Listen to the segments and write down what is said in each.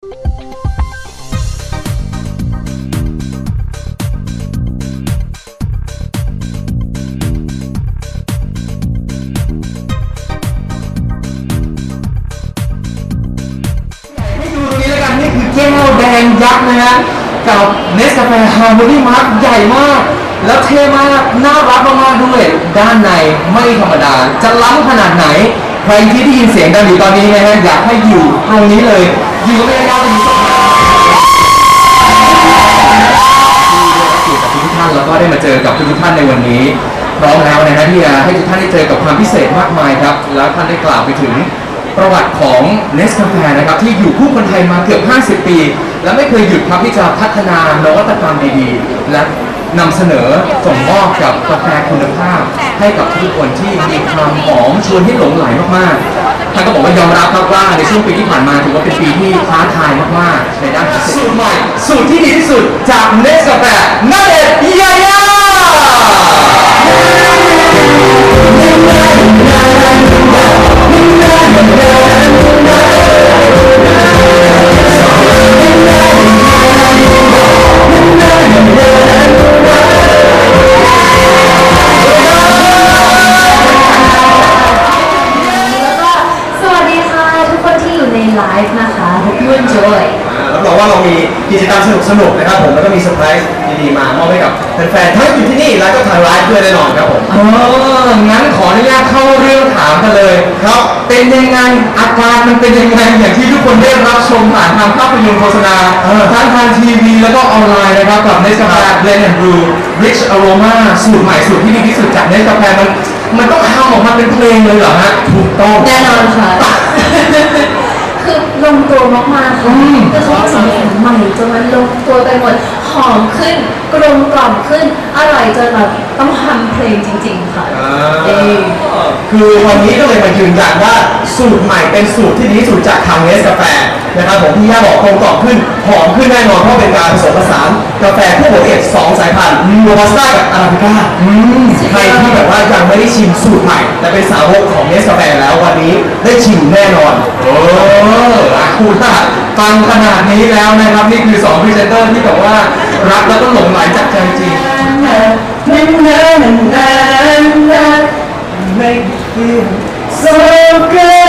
ให้ดูตรงนี้แล้วกันนี่คือแก้วแดงยักษ์นะฮะกับเนสกาแฟฮาร์โมนีมาร์กใหญ่มาก แล้วเท่มาก น่ารักมากๆด้วย ด้านในไม่ธรรมดา จะล้ำขนาดไหน รที่ได้ยินเสียงดังอยู่ตอนนี้นะฮะอยากให้อยู่ตรงนี้เลยอยู่กับบรรยากาศดีสักพักอยู่กับทุกท่านแล้วก็ได้มาเจอกับทุกท่านในวันนี้ พร้อมแล้วนะฮะที่จะให้ทุกท่านได้เจอกับความพิเศษมากมายครับ แล้วท่านได้กล่าวไปถึงประวัติของเนสกาแฟนะครับที่อยู่คู่คนไทยมาเกือบ 50 ปี และไม่เคยหยุดครับที่จะพัฒนานวัตกรรมดีๆ และ นำเสนอส่งมอบกับกาแฟคุณภาพ ให้กับทุกคนที่มีความหอมชวนให้หลงไหลมากๆท่านก็บอกว่ายอมรับครับว่าในช่วงปีที่ผ่านมาถือว่าเป็นปีที่ท้าทายมากๆในด้านของสูตรใหม่สูตรที่ดีที่สุดจากเนสกาแฟนั่นเองยายา กิจกรรมสนุกๆนะครับผมแล้วก็มีเซอร์ไพรส์ดีๆมามอบให้กับแฟนๆทั้งอยู่ที่นี่แล้วก็ทางไลฟ์ด้วยแน่นอนครับผมเอองั้นขออนุญาตเข้าเรื่องถามกันเลยครับเป็นยังไงอาการมันเป็นยังไงอย่างที่ทุกคนได้รับชมผ่านทางภาพยนตร์โฆษณาทั้งทางทีวีแล้วก็ออนไลน์นะครับกับเนสกาแฟเบลนด์แอนด์บรูริชอโรมาสูตรใหม่สูตรที่ดีที่สุดจากเนสกาแฟมันมันต้องทำออกมาเป็นเพลงเลยเหรอฮะถูกต้องแน่นอนค่ะคือลงตัวมากๆค่ะอืมคือเขาผสมผสาน ใหม่จนมันลงตัวไปหมด หอมขึ้น กลมกล่อมขึ้น อร่อยจนแบบต้องทำเพลงจริง ๆ ค่ะเอ้ยคือวันนี้ก็เลยมายืนยันว่าสูตรใหม่เป็นสูตรที่ดีที่สุดจากทางเนสกาแฟ นะครับผมที่ย่าบอกกลมกล่อมขึ้นหอมขึ้นแน่นอนเพราะเป็นการผสมผสานกาแฟคู่หัวเอกสองสายพันธุ์โรบัสต้ากับอาราบิก้าใครที่แบบว่ายังไม่ได้ชิมสูตรใหม่ แต่เป็นสาวกของเนสกาแฟแล้ววันนี้ได้ชิมแน่นอน โอ้อาคุณค่ะฟังขนาดนี้แล้วนะครับ นี่คือ2พรีเซนเตอร์ที่แบบว่ารักแล้วก็หลงไหลจากใจจริง Make me feel so good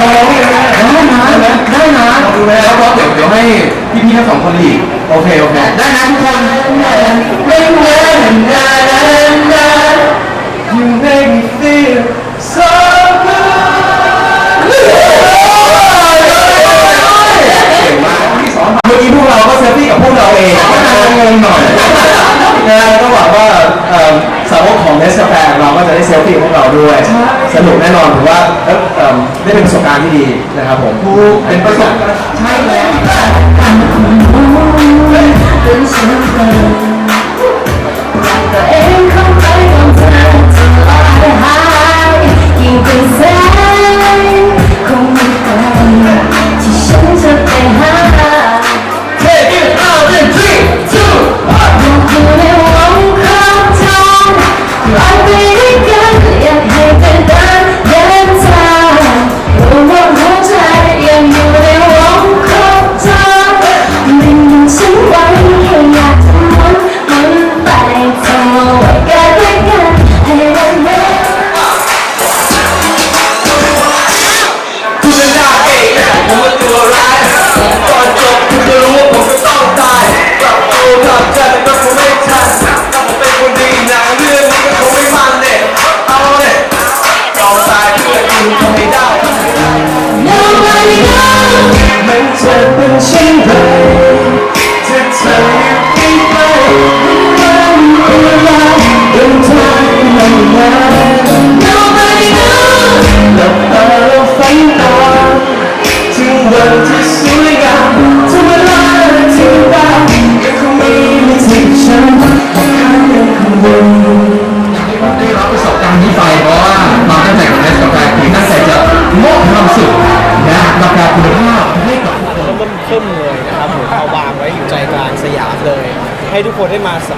ลองร้องได้ไหมได้นะได้นะลองดูไหมแล้วก็เดี๋ยวเดี๋ยวให้พี่พี่ทั้งสองคนหลีกโอเคโอเคได้นะทุกคน You make me feel การณ์ที่ดีนะครับผมถูกเป็นประสบ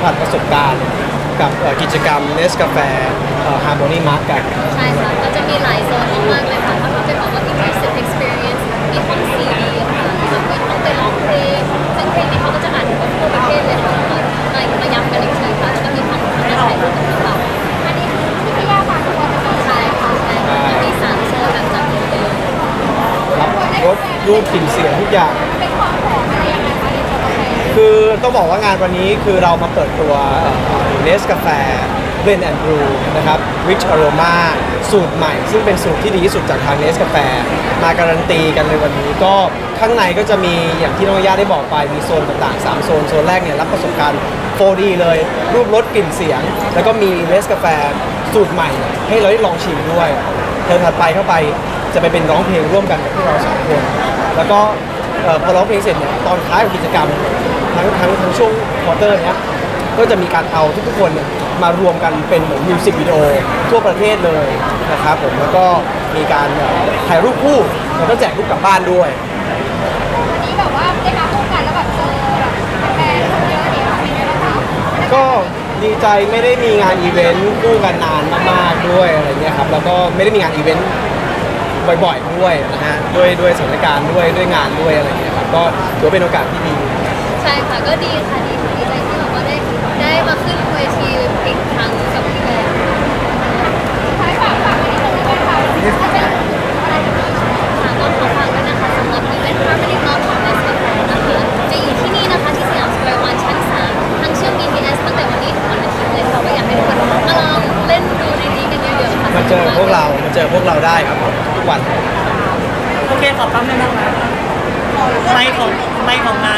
ัสประสบการณ์กับกิจกรรมเนสกาแฟฮาร์โมนีมาร์กกัน ใช่ค่ะ ก็จะมีหลายโซนมากเลยค่ะถ้าเราจะบอกว่า immersive experience มีห้องซีดีค่ะที่แบบมีห้องไปร้องเพลงซึ่งเพลงนี้เขาก็จะอ่านถึทั่วประเทศเลยค่ะก็เลยมาย้ำกันอีกทีค่ะแล้วก็มีห้องถ่รูปกับพวกเรานี้ที่พยาบาลใช่ค่ะใช่ค่ะมีสามโซนแบบจัดมเลรับรสรูปกลิ่นเสียงทุกอย่าง คือต้องบอกว่างานวันนี้คือเรามาเปิดตัวเนสกาแฟเบนแอนด์บรูนะครับ Rich Aroma สูตรใหม่ ซึ่งเป็นสูตรที่ดีที่สุดจากทางเนสกาแฟมาการันตีกันในวันนี้ก็ข้างในก็จะมีอย่างที่น้องย่าได้บอกไปมีโซนต่างๆ 3 โซน โซนแรกเนี่ยรับประสบการณ์ 4D เลย รูปรสกลิ่นเสียง แล้วก็มีเนสกาแฟสูตรใหม่ ให้เราได้ลองชิมด้วยเทิร์นถัดไปเข้าไปจะไปเป็นร้องเพลงร่วมกันกับพวกเราสองคนแล้วก็พอร้องเพลงเสร็จเนี่ยตอนท้ายของกิจกรรม ทั้งทั้งทั้งช่วงควอเตอร์เนี้ยก็จะมีการเอาทุกๆคนเนี่ยมารวมกันเป็นเหมือนมิวสิกวิดีโอทั่วประเทศเลยนะครับผมแล้วก็มีการเอ่อถ่ายรูปคู่แล้วก็แจกรูปกลับบ้านด้วย วันนี้แบบว่าได้มาคู่กันแล้วแบบเจอแบบแฟนๆคนเยอะเนี่ยค่ะเป็นไงบ้างคะก็ดีใจไม่ได้มีงานอีเวนต์คู่กันนานมากๆด้วยอะไรเงี้ยครับแล้วก็ไม่ได้มีงานอีเวนต์บ่อยๆด้วยนะฮะด้วยด้วยสถานการณ์ด้วยด้วยงานด้วยอะไรเงี้ยครับก็ถือว่าเป็นโอกาสที่ดีใช่ค่ะก็ดีค่ะดีค่ะดีใจที่แบบว่าได้ได้มาขึ้นเวทีอีกครั้งกับพี่แบร์ท้ายฝากฝากไว้นิดนึงได้ไหมคะถ้าเป็นอะไรแบบนี้ค่ะก็ขอฝากด้วยนะคะสำหรับอีเวนต์ Harmony Mall ของ Nest Cafe นะคะจะอยู่ที่นี่นะคะที่สยามสแควร์วันชั้น3ทั้งเชื่อม BTS ตั้งแต่วันนี้ถึงวันอาทิตย์เลยค่ะก็อยากให้ทุกคนมาลองเล่นดูในนี้กันเยอะๆค่ะมาเจอพวกเรามาเจอพวกเราได้ครับทุกวัน โอเคขอแป๊บนึงนะคะไม่ของไม่ของงานเขาค่ะ